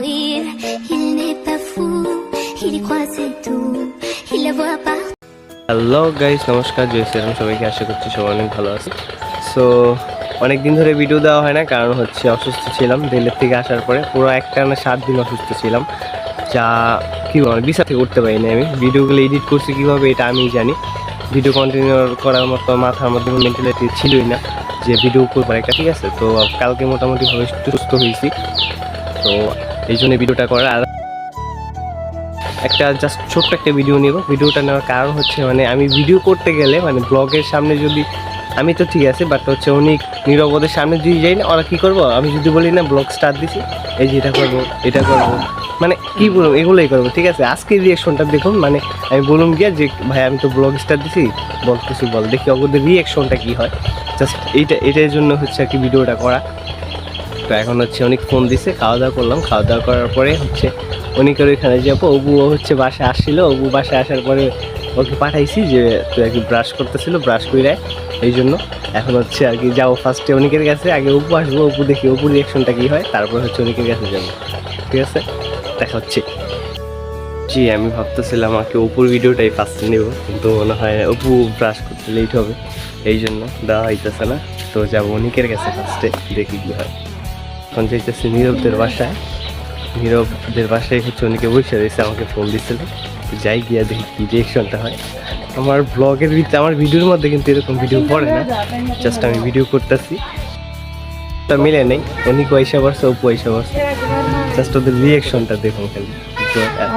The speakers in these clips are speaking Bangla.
rire. Il n'est pas fou, il croit c'est tout. Il la voit partout. Hello guys নমস্কার জয় শ্রীরাম সবাইকে আশা করছি সবাই অনেক ভালো আছে সো অনেক দিন ধরে ভিডিও দেওয়া হয় না কারণ হচ্ছে অসুস্থ ছিলাম দিল্লির থেকে আসার পরে পুরো একটা না সাত দিন অসুস্থ ছিলাম যা কী বল বিছা থেকে উঠতে পারিনি আমি ভিডিওগুলো এডিট করছি কীভাবে এটা আমি জানি ভিডিও কন্টিনিউ করার মতো মাথার মধ্যে মেন্টালিটি ছিলই না যে ভিডিও করব একটা, ঠিক আছে? তো কালকে একটু সুস্থ হয়েছি। তো এই জন্য ভিডিওটা করার আর একটা জাস্ট ছোট্ট একটা ভিডিও নিব। ভিডিওটা নেওয়ার কারণ হচ্ছে মানে আমি ভিডিও করতে গেলে মানে ব্লগের সামনে যদি, আমি তো ঠিক আছে বাট হচ্ছে অনেক নিরবদের সামনে যদি যাই না, ওরা কী করব? আমি যদি বলি না ব্লগ স্টার্ট দিছি, এই যে এটা করব এটা করব। মানে কি বলব, এগুলোই করব, ঠিক আছে? আজকে রিয়েকশনটা দেখুন মানে আমি বলুন গিয়া যে, ভাই, আমি তো ব্লগ স্টার দিছি, বল কিছু বল, দেখি ওদের রিয়েকশনটা কী হয়। জাস্ট এইটা, এটার জন্য হচ্ছে আর কি ভিডিওটা করা। তো এখন হচ্ছে অনেক ফোন দিছে খাওয়া দাওয়া করলাম খাওয়া দাওয়া করার পরে হচ্ছে অনেকের ওইখানে যাব অবু হচ্ছে বাসায় আসছিল, অবু বাসায় আসার পরে ওকে পাঠাইছি যে, তুই আর কি ব্রাশ করতেছিল ব্রাশ করে এই জন্য এখন হচ্ছে আর কি যাব ফার্স্টে অনেকের কাছে, আগে অপু আসব অপু দেখি অপুর রিয়াকশনটা কী হয়, তারপর হচ্ছে অনেকের কাছে যাব, ঠিক আছে? দেখা হচ্ছে জি, আমি ভাবতেছিলাম আমাকে অপুর ভিডিওটাই ফার্স্টে নেব, কিন্তু মনে হয় অপু ব্রাশ করতে লেট হবে, এই জন্য দেওয়া হইতেছে না। তো যাব অনেকের কাছে ফার্স্টে দেখি কী হয়। এখন যাইতেছি নীরবদের বাসায়। নীরবদের বাসায় হচ্ছে অনেকে বসে রয়েছে, আমাকে ফোন দিচ্ছিল যাই গিয়া দেখি কি রিয়েকশনটা হয়। আমার ব্লগের ভিতরে আমার ভিডিওর মধ্যে কিন্তু এরকম ভিডিও পড়ে না জাস্ট আমি ভিডিও করতেছি। তা মিলে নেই অনেক পয়সা বসছে ও পয়সা বসছে। জাস্ট ওদের রিয়েকশনটা দেখুন খালি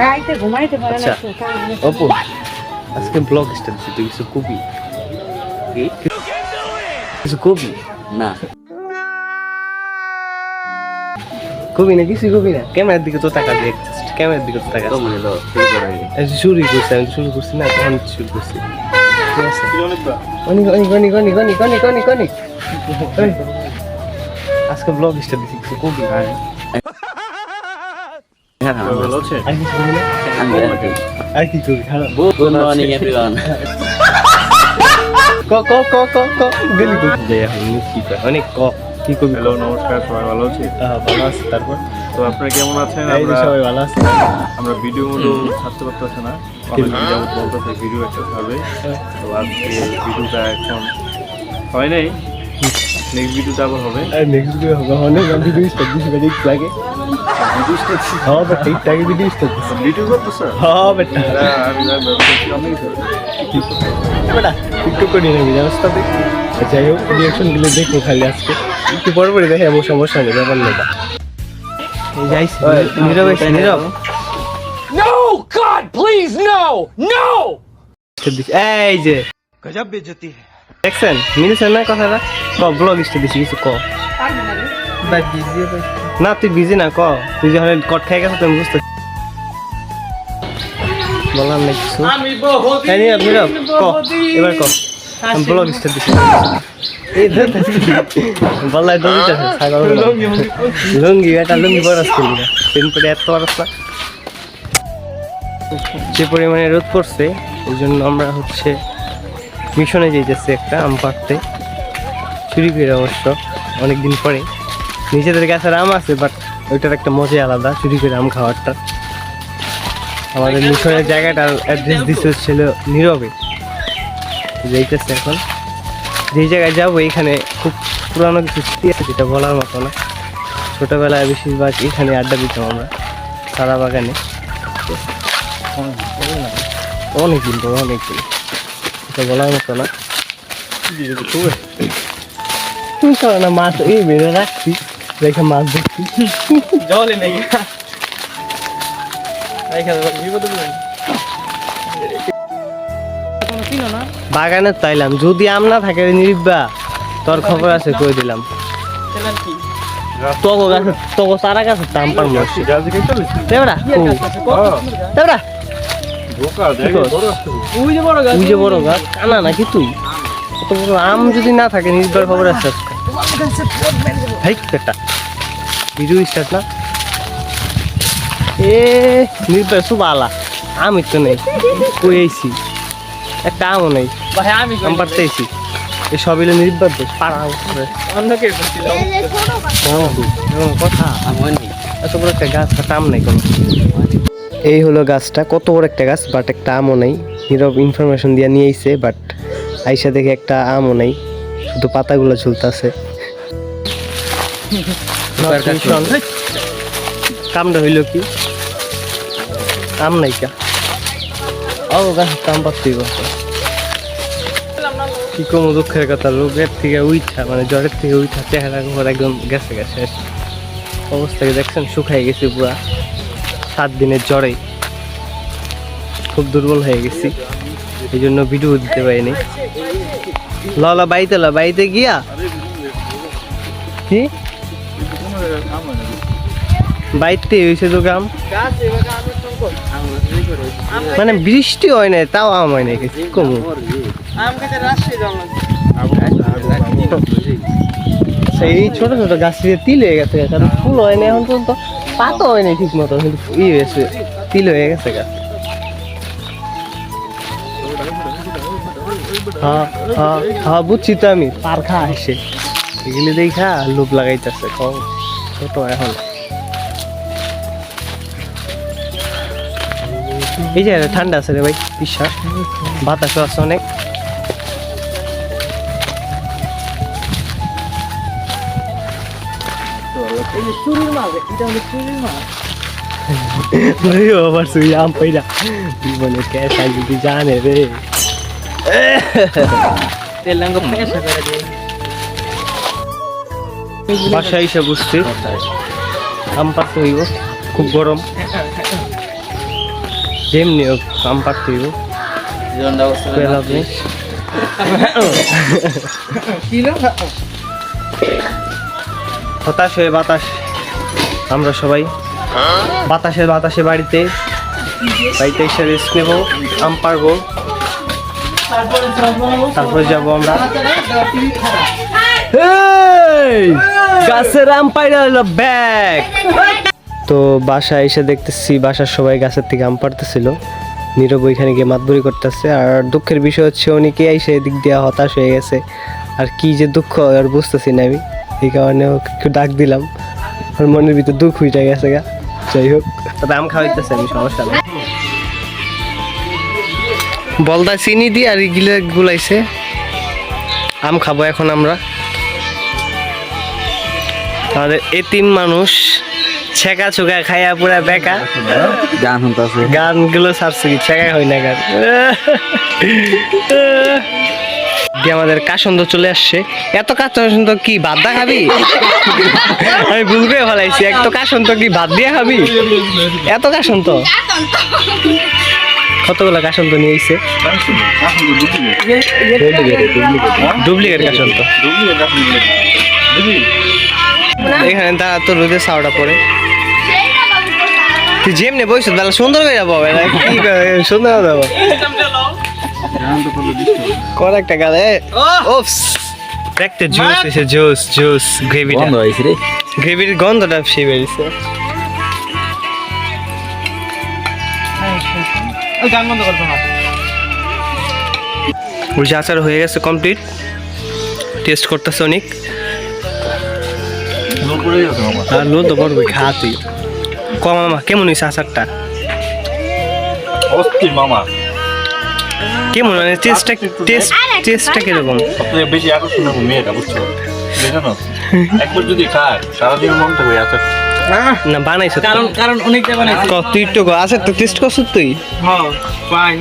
রাইতে ঘুমাইতে পারে না আচ্ছা। অপু আজকে ব্লগ দিচ্ছি তুই কিছু কবি? কিছু কবি? না। কবি না কিছু কবি না। ক্যামেরার দিকে তো তাকা দিয়ে ক্যামেরার দিকে তো তাকা তো মনে হলো শুরু করছি আমি শুরু করছি না তখন শুরু করছি। অনেক অনেক অনেক অনেক অনেক অনেক অনেক অনেক। আজকে ব্লগ স্টার্ট দিচ্ছি কিছু কবি। হ্যাঁ, হ্যাঁ, কিছু কবি না? আমি ready. আর কি কবি খারাপ Good morning, everyone. ক ক ক ক ক গেলি কবি যে কি অনেক ক। কি কবি হ্যালো নমস্কার সবাই ভালো আছি? ভালো আছে। তারপর? তো আপনারা কেমন আছেন? আমরা সবাই ভালো আছে। আমরা ভিডিও মতো ছাড়তে পারতেছে না। বলতেছে ভিডিও একটা ছাড়বে। তো আজকে ভিডিওটা এখন হয় নাই। নেক্সট ভিডিওটা আবার হবে। নেক্সট ভিডিও হবে অনেক ভিডিও স্টার্ট দিছি আগে ভিডিও হ্যাঁ বেটা ভিডিও স্টার্ট দিছি ভিডিও করতেছ হ্যাঁ বেটা। আমি ভাবছি বেটা একটু করি জানিস তো যাই হোক রিয়াকশনগুলো দেখো খালি আজকে। একটু পরে পরে দেখে এমন সমস্যা নেই ব্যাপার নেই। যাইস নীরব এসে নীরব No! God, please, no! No! এই যে। দেখছেন মিলছেন না কথাটা ক ব্লগ স্টার্ট দিছি কিছু ক। না তুই বিজি না ক। তুই যখন কট খাই গেছো তুমি বুঝতে বললাম না কিছু। নীরব নীরব ক। এবার ক। ব্লগ স্টার্ট দিছি বললাই দড়িটা ছাগল লুঙ্গি এটা লুঙ্গি তিন পরে এত না যে পরিমাণে রোদ পড়ছে এই জন্য আমরা হচ্ছে মিশনে যেতেছি একটা আম পাড়তে। চুরি করে অবশ্য অনেকদিন পরে। নিজেদের গাছের আম আছে বাট ওইটার একটা মজাই আলাদা চুরি করে আম খাওয়ারটা। আমাদের মিশনের জায়গাটার অ্যাড্রেস দিতে ছিল নীরবে। যাইতেছে এখন। যেই জায়গায় যাব এখানে খুব পুরানো কিছু স্মৃতি আছে যেটা বলার মতো না। ছোটোবেলায় বেশিরভাগ এখানে আড্ডা দিতাম আমরা সারা বাগানে। অনেক দিন পর অনেক দিন এটা বলার মতো না। তুমি করো না মাছ এই বেড়ে রাখছি রেখে মাছ দেখছি জলে নেই বাগানে তাইলাম যদি আম না থাকে নিরিব্বা তোর খবর আছে কই দিলাম। তোগো গাছে তোগো সারা গাছে দাম পার মরছি। দেবরা দেবরা ওই যে বড় গাছ কানা নাকি তুই বড় আম যদি না থাকে নির্ভর খবর আছে হাই পেটা ভিডিও স্টার্ট না এ নির্ভর সব আলা আমি তো নেই কই আইছি একটা আমও নেই আম পারতে আইছি এই সব এলো নির্বাদ দেশ পাড়া উপরে কথা এত বড় একটা গাছ আম নাই কোনো এই হলো গাছটা কত বড় একটা গাছ বাট একটা আমও নেই। নীরব ইনফরমেশন দিয়ে নিয়ে আইছে বাট আইসা দেখে একটা আমও নেই। শুধু পাতাগুলো ঝুলতাছে। কামটা হইল কি? আম নাই কা? ও গাছ কাম পাচ্ছি কি কম দুঃখের কথা রোগের থেকে উইঠা মানে জ্বরের থেকে উইঠা চেহারা একদম গেছে গেছে। অবস্থাকে দেখছেন? শুকাই গেছে পুরা। সাত দিনের জ্বরে খুব দুর্বল হয়ে গেছি। এই জন্য ভিডিও দিতে পারিনি। ললা বাড়িতে ল বাড়িতে গিয়া? কি? বাইতে হয়েছে তো কাম। মানে বৃষ্টি হয় না তাও আম হয় না কম? সেই ছোট ছোট গাছ দিয়ে তিল হয়ে গেছে কারণ ফুল হয় না এখন পর্যন্ত পাতা হয় না ঠিক মতো কিন্তু ই হয়েছে, তিল হয়ে গেছে গাছ হ্যাঁ হ্যাঁ হ্যাঁ বুঝছি তো আমি, পারখা আসে এগুলি দেখা লোভ লাগাইতেছে কম ছোট এখন। এই যে, ঠান্ডা আছে রে ভাই বিশ্বাস বাতাসও আছে অনেক। ধরিও আবার সুই আম পাইরা। জীবনে ক্যাশ আই যদি জানে রে। তেলাঙ্গ পেশা করে দিয়ে বাসায় এসে বুঝছি আম হইব খুব গরম। যেমনি হোক আম হইব। আপনি হতাশ হয়ে বাতাস। আমরা সবাই বাতাসে বাতাসে বাড়িতে বাড়িতে এসে রেস্ট নেব, আম পারব তারপরে যাব আমরা। গাছের আম ব্যাগ। তো বাসায় এসে দেখতেছি, বাসার সবাই গাছের থেকে আম পারতেছিল নীরব ওইখানে গিয়ে মাতবরি করতেছে। আর দুঃখের বিষয় হচ্ছে অনেকে এসে এদিক দিয়ে হতাশ হয়ে গেছে। আর কি যে দুঃখ, আর বুঝতেছি না আমি। এই কারণে ডাক দিলাম। ওর মনের ভিতর দুঃখ হইটা গেছে গা। যাই হোক। তবে আম খাওয়াইতেছে আমি সমস্যা নেই। বলদা চিনি দিয়ে আর এগুলো গুলাইছে। আম খাব এখন আমরা। আমাদের এতিম মানুষ ছেঁকা চুকা খাইয়া পুরা বেকা। গান গানগুলো ছাড়ছে কি? ছেঁকা হয় না গান। দিয়ে আমাদের কাসন্দ চলে আসছে। এত কাসন্দ কি ভাত দা খাবি? আমি ভুল করে ফেলাইছি। এক তো কাসন্দ কি ভাত দিয়ে খাবি? এত কাসন্ত কতগুলো কাসন্ত নিয়ে আইছে? ডুপ্লিকেট কাসন্ত এখানে তারা তো রোদে সাওটা পড়ে। তুই যেমনি বইস তাহলে সুন্দর করে যাব। সুন্দর যাব। কর একটা গালে। ওপস দেখতে জুস এসে জুস জুস গ্রেভিটা বন্ধ হয়েছে রে। গ্রেভির গন্ধটা সে বেরিয়েছে। গান বন্ধ করব না ওই যে আচার হয়ে গেছে কমপ্লিট টেস্ট করতেছে অনেক। আর তো খা তুই। মামা কেমন হয়েছে আচারটা? অস্থির মামা। কেমন? মানে টেস্টটা টেস্ট টেস্টটা কীরকম? সবথেকে বেশি আকর্ষণ হবে মেয়েটা বুঝছ? একবার যদি খায় সারাদিন মন থাকবে আচ্ছা না বানাইছো কারণ কারণ তুই একটু ক, আচার তো টেস্ট তুই? হ্যাঁ ফাইন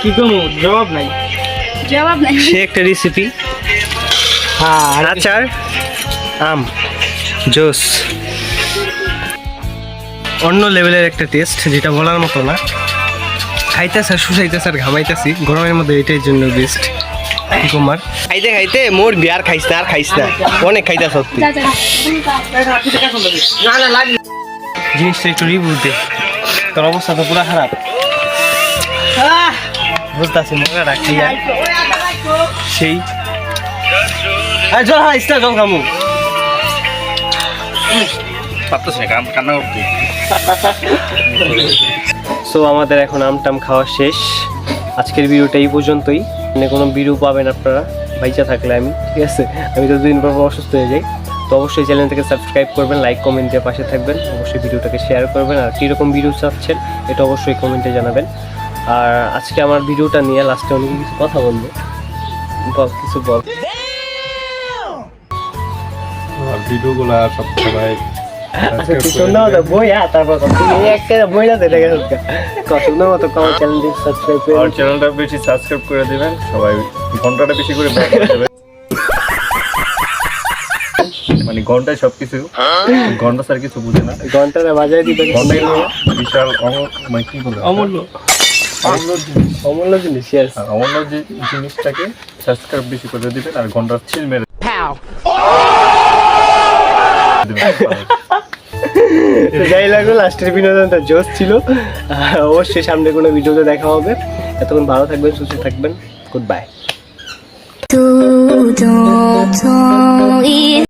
কি কমু জবাব নাই। জবাব নাই। সে একটা রেসিপি হ্যাঁ আচার আম জোস। অন্য লেভেলের একটা টেস্ট যেটা বলার মতো না। খাইতেছে আর শুষাইতেছে আর ঘামাইতেছি। গরমের মধ্যে এটাই জন্য বেস্ট কুমার খাইতে খাইতে মোর বিয়ার খাইস না আর খাইস না। অনেক খাইতে সত্যি। যা যা। না না লাগে জিনিসটা একটু রিভিউ দে। তোর অবস্থা তো পুরো খারাপ। বুঝতেছি মজা রাখি সেই। আরে জল হাইস না জল খামু। পারতেছি না কান্না করতে সো আমাদের এখন আমটাম খাওয়া শেষ। আজকের ভিডিওটা এই পর্যন্তই। মানে কোনো ভিডিও পাবেন আপনারা। ভাইচা থাকলে আমি, ঠিক আছে? আমি তো দুদিন পর অসুস্থ হয়ে যাই। তো অবশ্যই চ্যানেলটাকে সাবস্ক্রাইব করবেন লাইক কমেন্ট দিয়ে পাশে থাকবেন। অবশ্যই ভিডিওটাকে শেয়ার করবেন। আর কীরকম ভিডিও চাচ্ছেন, এটা অবশ্যই কমেন্টে জানাবেন। আর আজকে আমার ভিডিওটা নিয়ে লাস্টে অনেক কিছু কথা বলব। বল, কিছু বল। ভিডিওগুলো সব সবাই আচ্ছা তুই সুন্দর মতো বই হ্যাঁ তারপর কথা। তুই এই একটা বই না দেখে কত সুন্দর মতো আমার চ্যানেলটি সাবস্ক্রাইব করে আর চ্যানেলটা বেশি সাবস্ক্রাইব করে দিবেন সবাই ঘন্টাটা বেশি করে ব্যয় করে দেবেন। মানে ঘন্টায় সবকিছু ঘণ্টা স্যার কিছু বুঝে না। ঘন্টাটা বাজায় দিবেন। ঘন্টায় বিশাল মানে কি বলে অমূল্য। অমূল্য জিনিস। অমূল্য আর অমূল্য জিনিসটাকে সাবস্ক্রাইব বেশি করে দিবেন আর ঘণ্টার ছিল মেরে। যাই লাগল লাস্টের বিনোদনটা জোস ছিল। অবশ্যই সামনে কোনো ভিডিওতে দেখা হবে। এতক্ষণ ভালো থাকবেন, সুস্থ থাকবেন। Good bye